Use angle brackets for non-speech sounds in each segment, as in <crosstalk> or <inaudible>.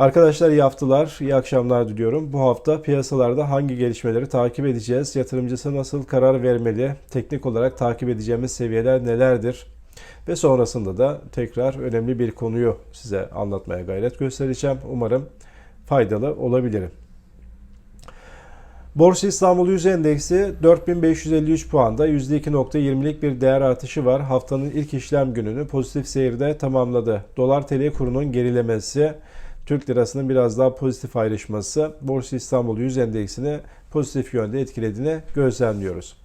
Arkadaşlar iyi haftalar, iyi akşamlar diliyorum. Bu hafta piyasalarda hangi gelişmeleri takip edeceğiz? Yatırımcısı nasıl karar vermeli? Teknik olarak takip edeceğimiz seviyeler nelerdir? Ve sonrasında da tekrar önemli bir konuyu size anlatmaya gayret göstereceğim. Umarım faydalı olabilirim. Borsa İstanbul Yüz Endeksi 4553 puanda %2.20'lik bir değer artışı var. Haftanın ilk işlem gününü pozitif seyirde tamamladı. Dolar TL kurunun gerilemesi, Türk lirasının biraz daha pozitif ayrışması Borsa İstanbul Yüz Endeksini pozitif yönde etkilediğini gözlemliyoruz.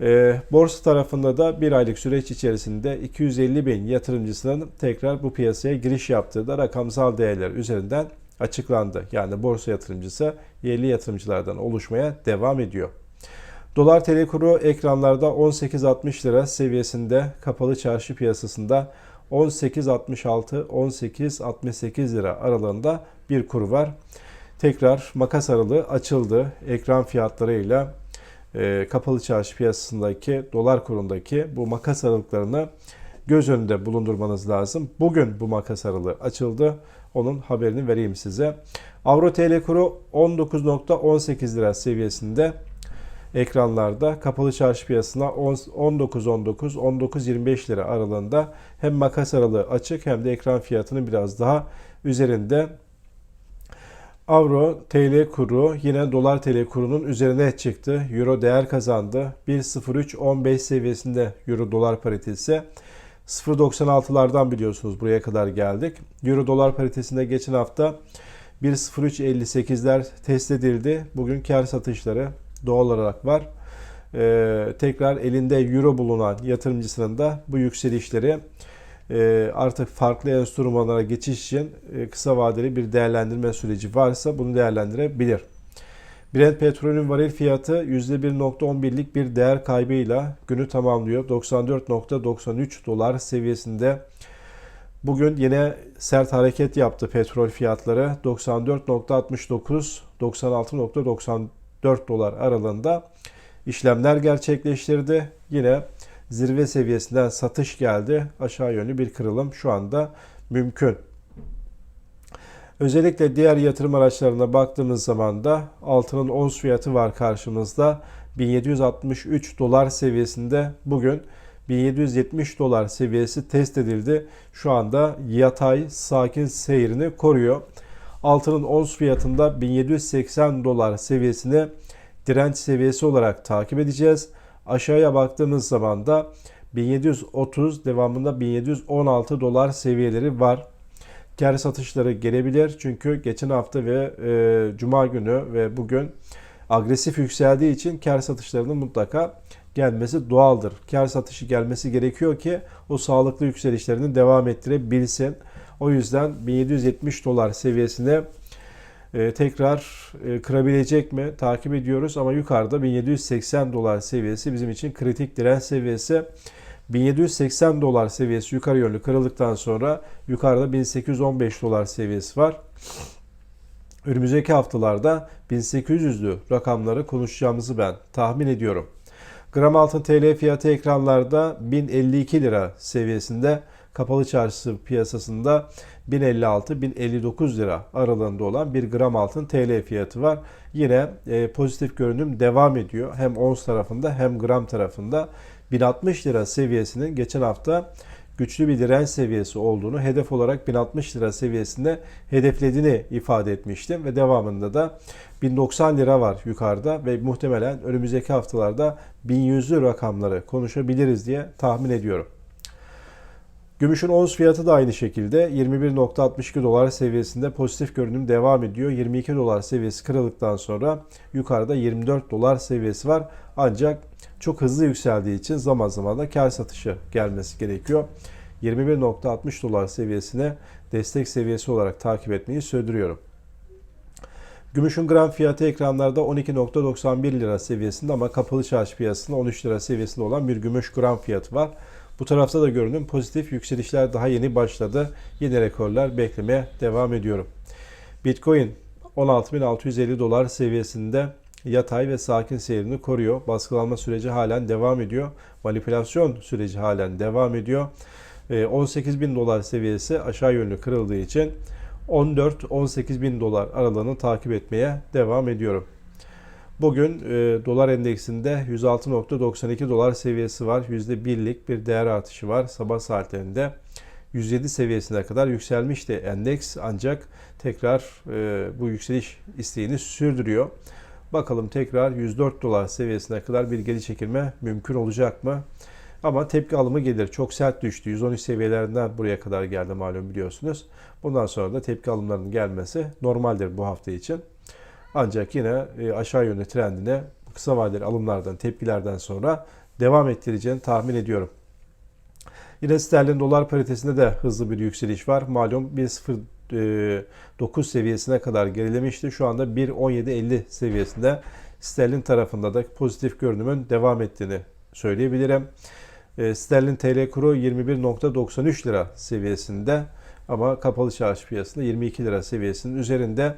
Ee, borsa tarafında da bir aylık süreç içerisinde 250 bin yatırımcısının tekrar bu piyasaya giriş yaptığı da rakamsal değerler üzerinden açıklandı. Yani borsa yatırımcısı yerli yatırımcılardan oluşmaya devam ediyor. Dolar TL kuru ekranlarda 18.60 lira seviyesinde kapalı çarşı piyasasında 18.66 18.68 lira aralığında bir kuru var. Tekrar makas aralığı açıldı. Ekran fiyatlarıyla e, kapalı çarşı piyasasındaki dolar kurundaki bu makas aralıklarını göz önünde bulundurmanız lazım. Bugün bu makas aralığı açıldı. Onun haberini vereyim size. Avro TL kuru 19.18 lira seviyesinde ekranlarda kapalı çarşı piyasasına 19.19 19.25 lira aralığında hem makas aralığı açık hem de ekran fiyatının biraz daha üzerinde Avro TL kuru yine dolar TL kurunun üzerine çıktı. Euro değer kazandı. 1.0315 seviyesinde euro dolar paritesi. 0.96'lardan biliyorsunuz buraya kadar geldik. Euro dolar paritesinde geçen hafta 1.0358'ler test edildi. Bugün kar satışları doğal olarak var. Ee, tekrar elinde euro bulunan yatırımcısının da bu yükselişleri e, artık farklı enstrümanlara geçiş için e, kısa vadeli bir değerlendirme süreci varsa bunu değerlendirebilir. Brent petrolün varil fiyatı %1.11'lik bir değer kaybıyla günü tamamlıyor. 94.93 dolar seviyesinde. Bugün yine sert hareket yaptı petrol fiyatları. 94.69 96.94 dolar aralığında işlemler gerçekleştirdi. Yine zirve seviyesinden satış geldi. Aşağı yönlü bir kırılım şu anda mümkün. Özellikle diğer yatırım araçlarına baktığımız zaman da altının ons fiyatı var karşımızda. 1763 dolar seviyesinde bugün 1770 dolar seviyesi test edildi. Şu anda yatay sakin seyrini koruyor. Altının ons fiyatında 1780 dolar seviyesini direnç seviyesi olarak takip edeceğiz. Aşağıya baktığımız zaman da 1730 devamında 1716 dolar seviyeleri var. Kar satışları gelebilir çünkü geçen hafta ve e, cuma günü ve bugün agresif yükseldiği için kar satışlarının mutlaka gelmesi doğaldır. Kar satışı gelmesi gerekiyor ki o sağlıklı yükselişlerini devam ettirebilsin. O yüzden 1770 dolar seviyesine e, tekrar e, kırabilecek mi takip ediyoruz ama yukarıda 1780 dolar seviyesi bizim için kritik direnç seviyesi. 1780 dolar seviyesi yukarı yönlü kırıldıktan sonra yukarıda 1815 dolar seviyesi var. Önümüzdeki haftalarda 1800'lü rakamları konuşacağımızı ben tahmin ediyorum. Gram altın TL fiyatı ekranlarda 1052 lira seviyesinde kapalı çarşı piyasasında 1056-1059 lira aralığında olan bir gram altın TL fiyatı var. Yine e, pozitif görünüm devam ediyor. Hem ons tarafında hem gram tarafında 1060 lira seviyesinin geçen hafta güçlü bir direnç seviyesi olduğunu, hedef olarak 1060 lira seviyesinde hedeflediğini ifade etmiştim ve devamında da 1090 lira var yukarıda ve muhtemelen önümüzdeki haftalarda 1100'lü rakamları konuşabiliriz diye tahmin ediyorum. Gümüşün ons fiyatı da aynı şekilde 21.62 dolar seviyesinde pozitif görünüm devam ediyor. 22 dolar seviyesi kırıldıktan sonra yukarıda 24 dolar seviyesi var. Ancak çok hızlı yükseldiği için zaman zaman da kar satışı gelmesi gerekiyor. 21.60 dolar seviyesine destek seviyesi olarak takip etmeyi sürdürüyorum. Gümüşün gram fiyatı ekranlarda 12.91 lira seviyesinde ama kapalı çarşı piyasasında 13 lira seviyesinde olan bir gümüş gram fiyatı var. Bu tarafta da görünüm pozitif yükselişler daha yeni başladı. Yeni rekorlar beklemeye devam ediyorum. Bitcoin 16.650 dolar seviyesinde yatay ve sakin seyrini koruyor. Baskılanma süreci halen devam ediyor. Manipülasyon süreci halen devam ediyor. 18.000 dolar seviyesi aşağı yönlü kırıldığı için 14-18 bin dolar aralığını takip etmeye devam ediyorum. Bugün e, dolar endeksinde 106.92 dolar seviyesi var. %1'lik bir değer artışı var sabah saatlerinde. 107 seviyesine kadar yükselmişti endeks ancak tekrar e, bu yükseliş isteğini sürdürüyor. Bakalım tekrar 104 dolar seviyesine kadar bir geri çekilme mümkün olacak mı? Ama tepki alımı gelir. Çok sert düştü. 113 seviyelerinden buraya kadar geldi malum biliyorsunuz. Bundan sonra da tepki alımlarının gelmesi normaldir bu hafta için. Ancak yine e, aşağı yönlü trendine kısa vadeli alımlardan, tepkilerden sonra devam ettireceğini tahmin ediyorum. Yine sterlin dolar paritesinde de hızlı bir yükseliş var. Malum 1.09 e, seviyesine kadar gerilemişti. Şu anda 1.17.50 seviyesinde sterlin tarafında da pozitif görünümün devam ettiğini söyleyebilirim. E, sterlin TL kuru 21.93 lira seviyesinde ama kapalı çarşı piyasasında 22 lira seviyesinin üzerinde.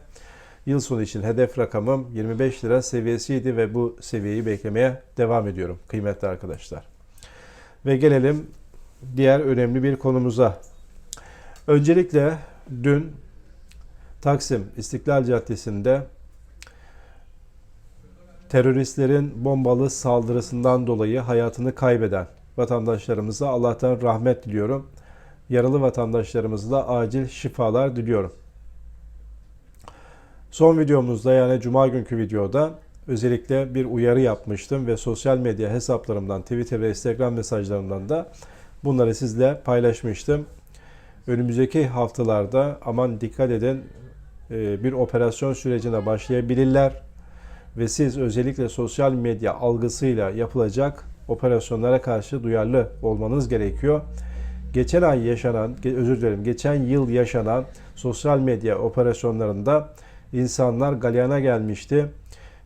Yıl sonu için hedef rakamım 25 lira seviyesiydi ve bu seviyeyi beklemeye devam ediyorum kıymetli arkadaşlar. Ve gelelim diğer önemli bir konumuza. Öncelikle dün Taksim İstiklal Caddesi'nde teröristlerin bombalı saldırısından dolayı hayatını kaybeden vatandaşlarımıza Allah'tan rahmet diliyorum. Yaralı vatandaşlarımıza da acil şifalar diliyorum. Son videomuzda yani cuma günkü videoda özellikle bir uyarı yapmıştım ve sosyal medya hesaplarımdan, Twitter ve Instagram mesajlarımdan da bunları sizle paylaşmıştım. Önümüzdeki haftalarda aman dikkat edin e, bir operasyon sürecine başlayabilirler ve siz özellikle sosyal medya algısıyla yapılacak operasyonlara karşı duyarlı olmanız gerekiyor. Geçen ay yaşanan, özür dilerim, geçen yıl yaşanan sosyal medya operasyonlarında insanlar galyana gelmişti.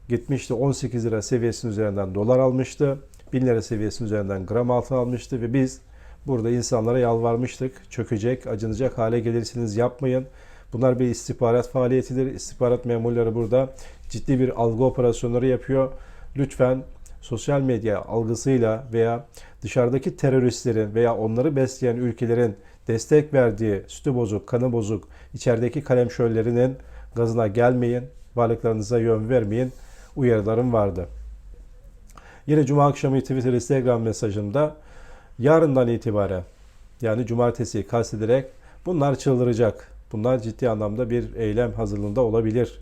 Gitmişti 18 lira seviyesinin üzerinden dolar almıştı. 1000 lira seviyesinin üzerinden gram altın almıştı ve biz burada insanlara yalvarmıştık. Çökecek, acınacak hale gelirsiniz yapmayın. Bunlar bir istihbarat faaliyetidir. İstihbarat memurları burada ciddi bir algı operasyonları yapıyor. Lütfen sosyal medya algısıyla veya dışarıdaki teröristlerin veya onları besleyen ülkelerin destek verdiği sütü bozuk, kanı bozuk, içerideki kalem şöllerinin gazına gelmeyin, varlıklarınıza yön vermeyin uyarılarım vardı. Yine Cuma akşamı Twitter, Instagram mesajında yarından itibaren yani cumartesi kastederek bunlar çıldıracak. Bunlar ciddi anlamda bir eylem hazırlığında olabilir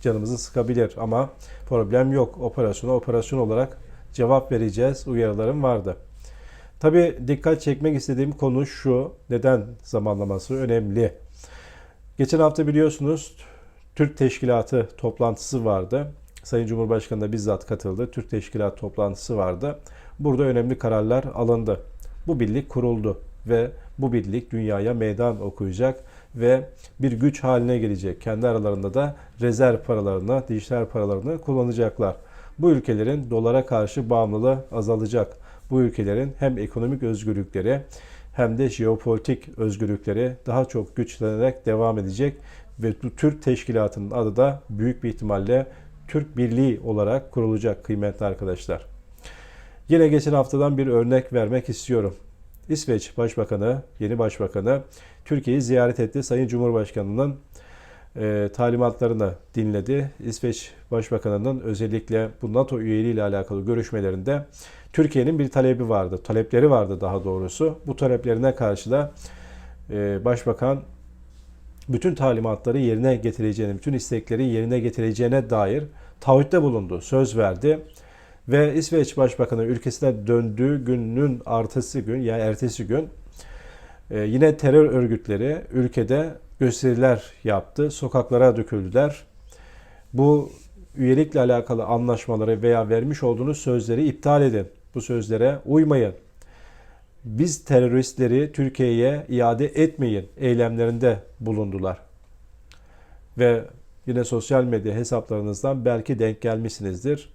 canımızı sıkabilir ama problem yok. Operasyona operasyon olarak cevap vereceğiz uyarılarım vardı. Tabi dikkat çekmek istediğim konu şu. Neden zamanlaması önemli? Geçen hafta biliyorsunuz Türk Teşkilatı toplantısı vardı. Sayın Cumhurbaşkanı da bizzat katıldı. Türk Teşkilat toplantısı vardı. Burada önemli kararlar alındı. Bu birlik kuruldu ve bu birlik dünyaya meydan okuyacak ve bir güç haline gelecek. Kendi aralarında da rezerv paralarını, dijital paralarını kullanacaklar. Bu ülkelerin dolara karşı bağımlılığı azalacak. Bu ülkelerin hem ekonomik özgürlükleri hem de jeopolitik özgürlükleri daha çok güçlenerek devam edecek ve Türk teşkilatının adı da büyük bir ihtimalle Türk Birliği olarak kurulacak kıymetli arkadaşlar. Yine geçen haftadan bir örnek vermek istiyorum. İsveç Başbakanı, yeni Başbakanı Türkiye'yi ziyaret etti. Sayın Cumhurbaşkanı'nın e, talimatlarını dinledi. İsveç Başbakanı'nın özellikle bu NATO üyeliği ile alakalı görüşmelerinde Türkiye'nin bir talebi vardı. Talepleri vardı daha doğrusu. Bu taleplerine karşı da e, Başbakan bütün talimatları yerine getireceğini, bütün istekleri yerine getireceğine dair taahhütte bulundu, söz verdi. Ve İsveç Başbakanı ülkesine döndüğü günün ertesi gün yani ertesi gün e, yine terör örgütleri ülkede gösteriler yaptı, sokaklara döküldüler. Bu üyelikle alakalı anlaşmaları veya vermiş olduğunuz sözleri iptal edin. Bu sözlere uymayın. Biz teröristleri Türkiye'ye iade etmeyin eylemlerinde bulundular. Ve yine sosyal medya hesaplarınızdan belki denk gelmişsinizdir.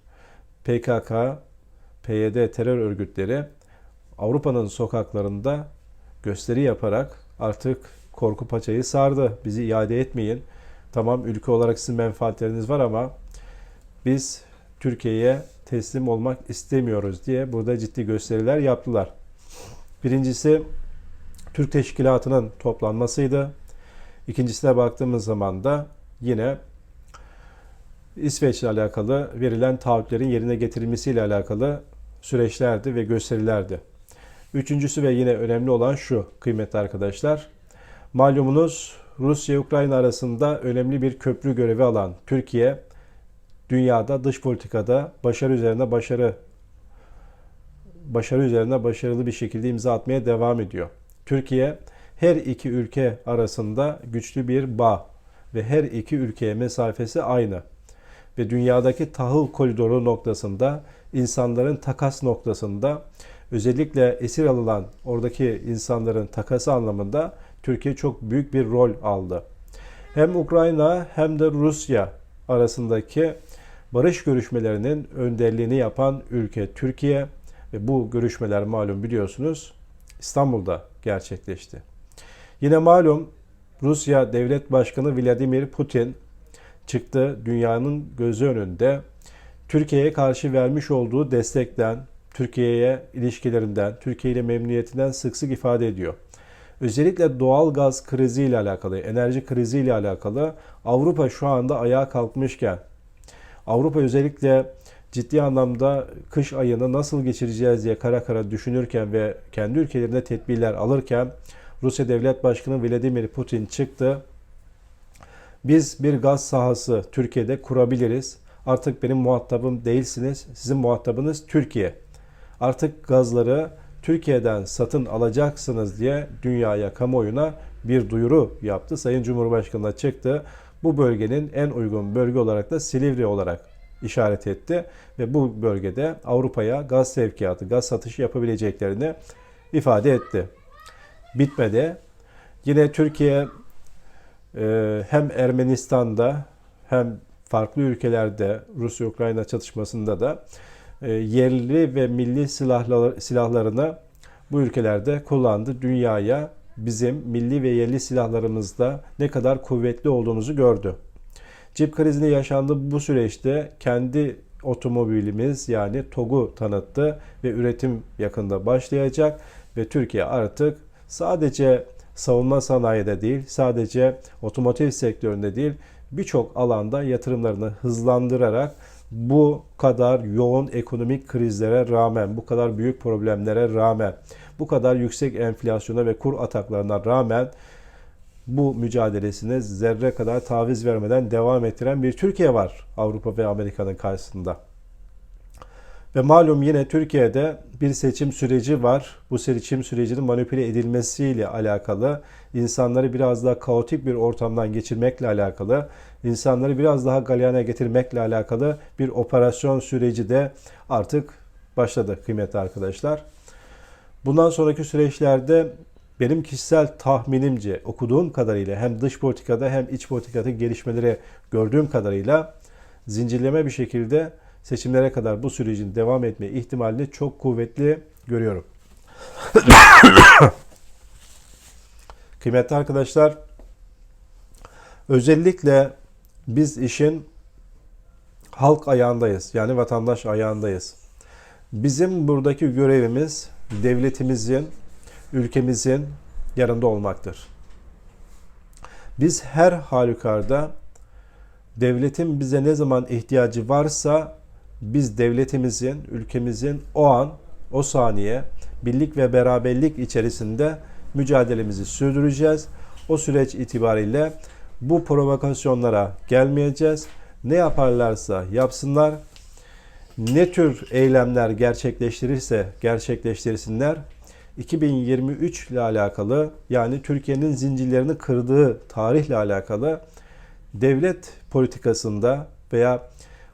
PKK, PYD terör örgütleri Avrupa'nın sokaklarında gösteri yaparak artık korku paçayı sardı. Bizi iade etmeyin. Tamam ülke olarak sizin menfaatleriniz var ama biz Türkiye'ye teslim olmak istemiyoruz diye burada ciddi gösteriler yaptılar. Birincisi Türk Teşkilatı'nın toplanmasıydı. İkincisine baktığımız zaman da yine İsveç'le alakalı verilen taahhütlerin yerine getirilmesiyle alakalı süreçlerdi ve gösterilerdi. Üçüncüsü ve yine önemli olan şu kıymetli arkadaşlar. Malumunuz Rusya-Ukrayna arasında önemli bir köprü görevi alan Türkiye, dünyada dış politikada başarı üzerine başarı başarı üzerine başarılı bir şekilde imza atmaya devam ediyor. Türkiye her iki ülke arasında güçlü bir bağ ve her iki ülkeye mesafesi aynı. Ve dünyadaki tahıl koridoru noktasında, insanların takas noktasında özellikle esir alınan oradaki insanların takası anlamında Türkiye çok büyük bir rol aldı. Hem Ukrayna hem de Rusya arasındaki barış görüşmelerinin önderliğini yapan ülke Türkiye ve bu görüşmeler malum biliyorsunuz İstanbul'da gerçekleşti. Yine malum Rusya Devlet Başkanı Vladimir Putin çıktı dünyanın gözü önünde Türkiye'ye karşı vermiş olduğu destekten, Türkiye'ye ilişkilerinden, Türkiye ile memnuniyetinden sık sık ifade ediyor. Özellikle doğal gaz kriziyle alakalı, enerji kriziyle alakalı Avrupa şu anda ayağa kalkmışken, Avrupa özellikle ciddi anlamda kış ayını nasıl geçireceğiz diye kara kara düşünürken ve kendi ülkelerinde tedbirler alırken Rusya Devlet Başkanı Vladimir Putin çıktı. Biz bir gaz sahası Türkiye'de kurabiliriz. Artık benim muhatabım değilsiniz. Sizin muhatabınız Türkiye. Artık gazları Türkiye'den satın alacaksınız diye dünyaya, kamuoyuna bir duyuru yaptı. Sayın Cumhurbaşkanı çıktı. Bu bölgenin en uygun bölge olarak da Silivri olarak işaret etti ve bu bölgede Avrupa'ya gaz sevkiyatı, gaz satışı yapabileceklerini ifade etti. Bitmedi. Yine Türkiye e, hem Ermenistan'da hem farklı ülkelerde Rusya-Ukrayna çatışmasında da e, yerli ve milli silahlar, silahlarını bu ülkelerde kullandı. Dünyaya bizim milli ve yerli silahlarımızda ne kadar kuvvetli olduğumuzu gördü. Cip krizinde yaşandığı bu süreçte kendi otomobilimiz yani TOG'u tanıttı ve üretim yakında başlayacak ve Türkiye artık sadece savunma sanayide değil, sadece otomotiv sektöründe değil, birçok alanda yatırımlarını hızlandırarak bu kadar yoğun ekonomik krizlere rağmen, bu kadar büyük problemlere rağmen, bu kadar yüksek enflasyona ve kur ataklarına rağmen bu mücadelesine zerre kadar taviz vermeden devam ettiren bir Türkiye var Avrupa ve Amerika'nın karşısında. Ve malum yine Türkiye'de bir seçim süreci var. Bu seçim sürecinin manipüle edilmesiyle alakalı, insanları biraz daha kaotik bir ortamdan geçirmekle alakalı, insanları biraz daha galyana getirmekle alakalı bir operasyon süreci de artık başladı kıymetli arkadaşlar. Bundan sonraki süreçlerde benim kişisel tahminimce okuduğum kadarıyla hem dış politikada hem iç politikada gelişmeleri gördüğüm kadarıyla zincirleme bir şekilde seçimlere kadar bu sürecin devam etme ihtimalini çok kuvvetli görüyorum. <coughs> Kıymetli arkadaşlar, özellikle biz işin halk ayağındayız. Yani vatandaş ayağındayız. Bizim buradaki görevimiz devletimizin, ülkemizin yanında olmaktır. Biz her halükarda devletin bize ne zaman ihtiyacı varsa biz devletimizin, ülkemizin o an, o saniye birlik ve beraberlik içerisinde mücadelemizi sürdüreceğiz. O süreç itibariyle bu provokasyonlara gelmeyeceğiz. Ne yaparlarsa yapsınlar, ne tür eylemler gerçekleştirirse gerçekleştirsinler 2023 ile alakalı yani Türkiye'nin zincirlerini kırdığı tarihle alakalı devlet politikasında veya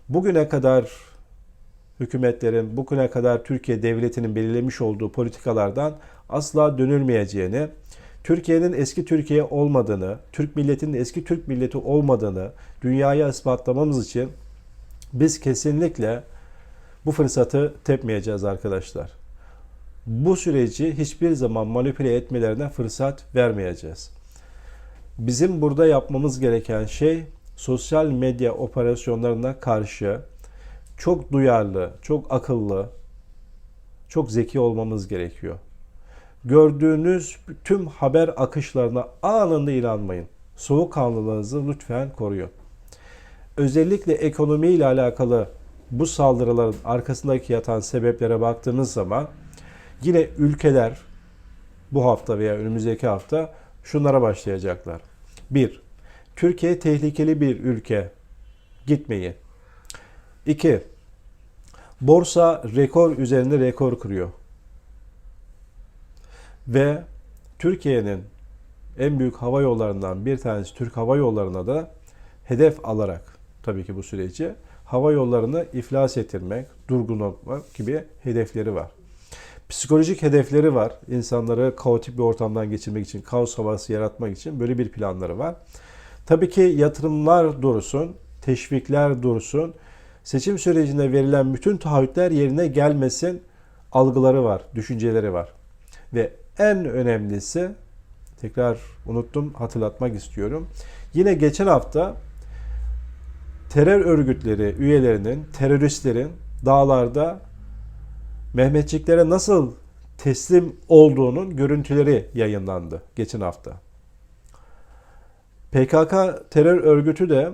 bugüne kadar hükümetlerin, bugüne kadar Türkiye devletinin belirlemiş olduğu politikalardan asla dönülmeyeceğini, Türkiye'nin eski Türkiye olmadığını, Türk milletinin eski Türk milleti olmadığını dünyaya ispatlamamız için biz kesinlikle bu fırsatı tepmeyeceğiz arkadaşlar. Bu süreci hiçbir zaman manipüle etmelerine fırsat vermeyeceğiz. Bizim burada yapmamız gereken şey sosyal medya operasyonlarına karşı çok duyarlı, çok akıllı, çok zeki olmamız gerekiyor. Gördüğünüz tüm haber akışlarına anında inanmayın. Soğukkanlılığınızı lütfen koruyun. Özellikle ekonomi ile alakalı bu saldırıların arkasındaki yatan sebeplere baktığınız zaman yine ülkeler bu hafta veya önümüzdeki hafta şunlara başlayacaklar. 1. Türkiye tehlikeli bir ülke. Gitmeyin. 2. Borsa rekor üzerinde rekor kırıyor. Ve Türkiye'nin en büyük hava yollarından bir tanesi Türk Hava Yolları'na da hedef alarak tabii ki bu süreci hava yollarını iflas ettirmek, durdurmak gibi hedefleri var. Psikolojik hedefleri var. İnsanları kaotik bir ortamdan geçirmek için, kaos havası yaratmak için böyle bir planları var. Tabii ki yatırımlar dursun, teşvikler dursun, seçim sürecinde verilen bütün taahhütler yerine gelmesin algıları var, düşünceleri var. Ve en önemlisi, tekrar unuttum hatırlatmak istiyorum. Yine geçen hafta terör örgütleri üyelerinin, teröristlerin dağlarda Mehmetçiklere nasıl teslim olduğunun görüntüleri yayınlandı geçen hafta. PKK terör örgütü de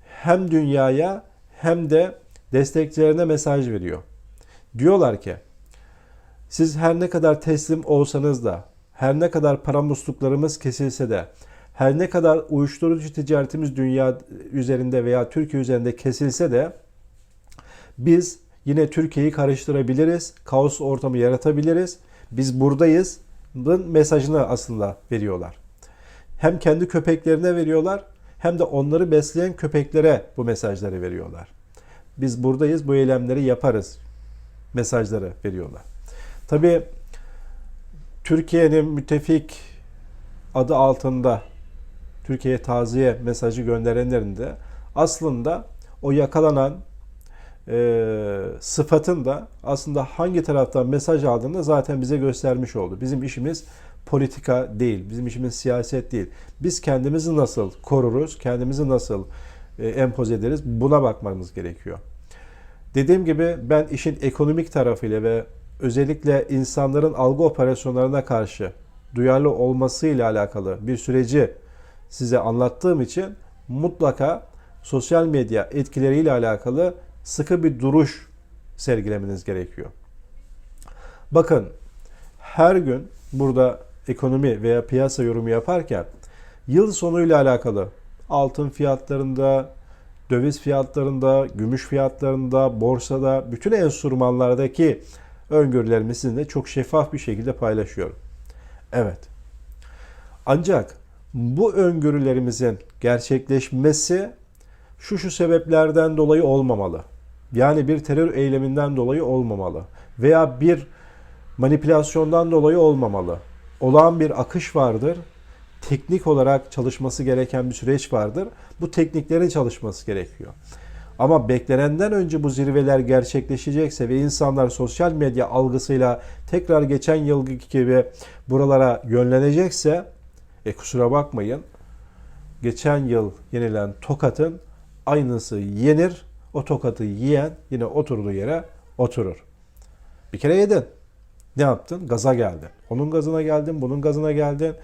hem dünyaya hem de destekçilerine mesaj veriyor. Diyorlar ki siz her ne kadar teslim olsanız da, her ne kadar para musluklarımız kesilse de, her ne kadar uyuşturucu ticaretimiz dünya üzerinde veya Türkiye üzerinde kesilse de biz yine Türkiye'yi karıştırabiliriz, kaos ortamı yaratabiliriz. Biz buradayız. mesajını aslında veriyorlar. Hem kendi köpeklerine veriyorlar hem de onları besleyen köpeklere bu mesajları veriyorlar. Biz buradayız, bu eylemleri yaparız mesajları veriyorlar. Tabii Türkiye'nin müttefik adı altında Türkiye'ye taziye mesajı gönderenlerin de aslında o yakalanan e, sıfatın da aslında hangi taraftan mesaj aldığını zaten bize göstermiş oldu. Bizim işimiz politika değil, bizim işimiz siyaset değil. Biz kendimizi nasıl koruruz, kendimizi nasıl e, empoze ederiz buna bakmamız gerekiyor. Dediğim gibi ben işin ekonomik tarafıyla ve özellikle insanların algı operasyonlarına karşı duyarlı olmasıyla alakalı bir süreci size anlattığım için mutlaka sosyal medya etkileriyle alakalı sıkı bir duruş sergilemeniz gerekiyor. Bakın her gün burada ekonomi veya piyasa yorumu yaparken yıl sonuyla alakalı altın fiyatlarında, döviz fiyatlarında, gümüş fiyatlarında, borsada, bütün enstrümanlardaki öngörülerimi sizinle çok şeffaf bir şekilde paylaşıyorum. Evet. Ancak bu öngörülerimizin gerçekleşmesi şu şu sebeplerden dolayı olmamalı. Yani bir terör eyleminden dolayı olmamalı veya bir manipülasyondan dolayı olmamalı. Olağan bir akış vardır. Teknik olarak çalışması gereken bir süreç vardır. Bu tekniklerin çalışması gerekiyor. Ama beklenenden önce bu zirveler gerçekleşecekse ve insanlar sosyal medya algısıyla tekrar geçen yıl gibi buralara yönlenecekse e kusura bakmayın geçen yıl yenilen Tokat'ın aynısı yenir o tokatı yiyen yine oturduğu yere oturur. Bir kere yedin. Ne yaptın? Gaza geldin. Onun gazına geldin, bunun gazına geldin.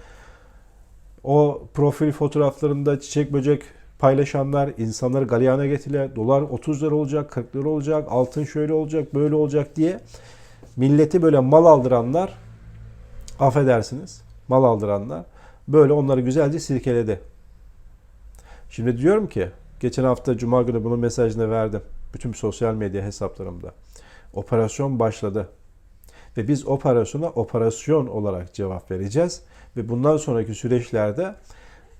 O profil fotoğraflarında çiçek böcek paylaşanlar, insanları galyana getire, dolar 30 lira olacak, 40 lira olacak, altın şöyle olacak, böyle olacak diye milleti böyle mal aldıranlar, affedersiniz, mal aldıranlar böyle onları güzelce silkeledi. Şimdi diyorum ki Geçen hafta Cuma günü bunun mesajını verdim. Bütün sosyal medya hesaplarımda. Operasyon başladı. Ve biz operasyona operasyon olarak cevap vereceğiz. Ve bundan sonraki süreçlerde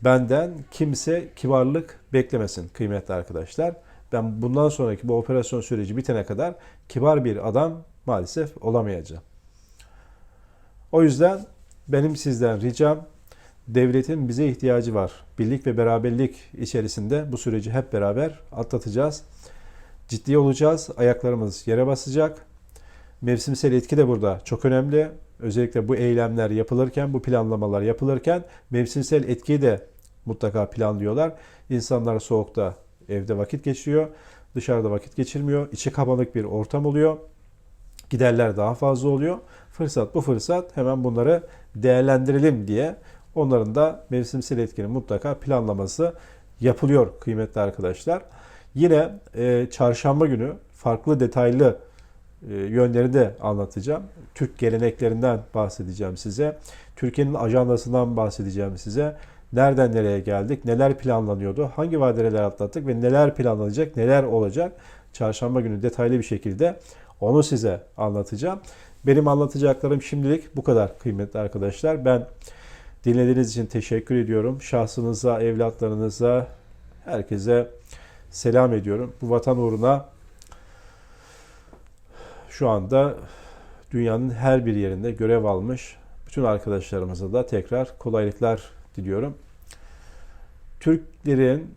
benden kimse kibarlık beklemesin kıymetli arkadaşlar. Ben bundan sonraki bu operasyon süreci bitene kadar kibar bir adam maalesef olamayacağım. O yüzden benim sizden ricam devletin bize ihtiyacı var. Birlik ve beraberlik içerisinde bu süreci hep beraber atlatacağız. Ciddi olacağız. Ayaklarımız yere basacak. Mevsimsel etki de burada çok önemli. Özellikle bu eylemler yapılırken, bu planlamalar yapılırken mevsimsel etkiyi de mutlaka planlıyorlar. İnsanlar soğukta evde vakit geçiriyor. Dışarıda vakit geçirmiyor. İçi kapanık bir ortam oluyor. Giderler daha fazla oluyor. Fırsat bu fırsat. Hemen bunları değerlendirelim diye onların da mevsimsel etkinin mutlaka planlaması yapılıyor kıymetli arkadaşlar. Yine e, çarşamba günü farklı detaylı e, yönleri de anlatacağım. Türk geleneklerinden bahsedeceğim size. Türkiye'nin ajandasından bahsedeceğim size. Nereden nereye geldik, neler planlanıyordu, hangi vadireler atlattık ve neler planlanacak, neler olacak. Çarşamba günü detaylı bir şekilde onu size anlatacağım. Benim anlatacaklarım şimdilik bu kadar kıymetli arkadaşlar. Ben dinlediğiniz için teşekkür ediyorum. Şahsınıza, evlatlarınıza, herkese selam ediyorum. Bu vatan uğruna şu anda dünyanın her bir yerinde görev almış bütün arkadaşlarımıza da tekrar kolaylıklar diliyorum. Türklerin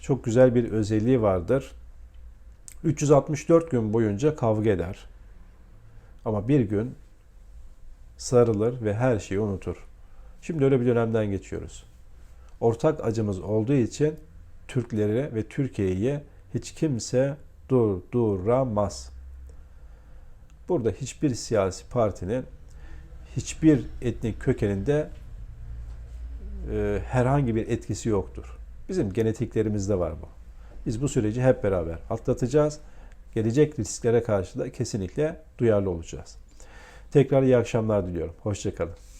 çok güzel bir özelliği vardır. 364 gün boyunca kavga eder. Ama bir gün sarılır ve her şeyi unutur. Şimdi öyle bir dönemden geçiyoruz. Ortak acımız olduğu için Türkleri ve Türkiye'yi hiç kimse durduramaz. Burada hiçbir siyasi partinin hiçbir etnik kökeninde e, herhangi bir etkisi yoktur. Bizim genetiklerimizde var bu. Biz bu süreci hep beraber atlatacağız. Gelecek risklere karşı da kesinlikle duyarlı olacağız. Tekrar iyi akşamlar diliyorum. Hoşçakalın.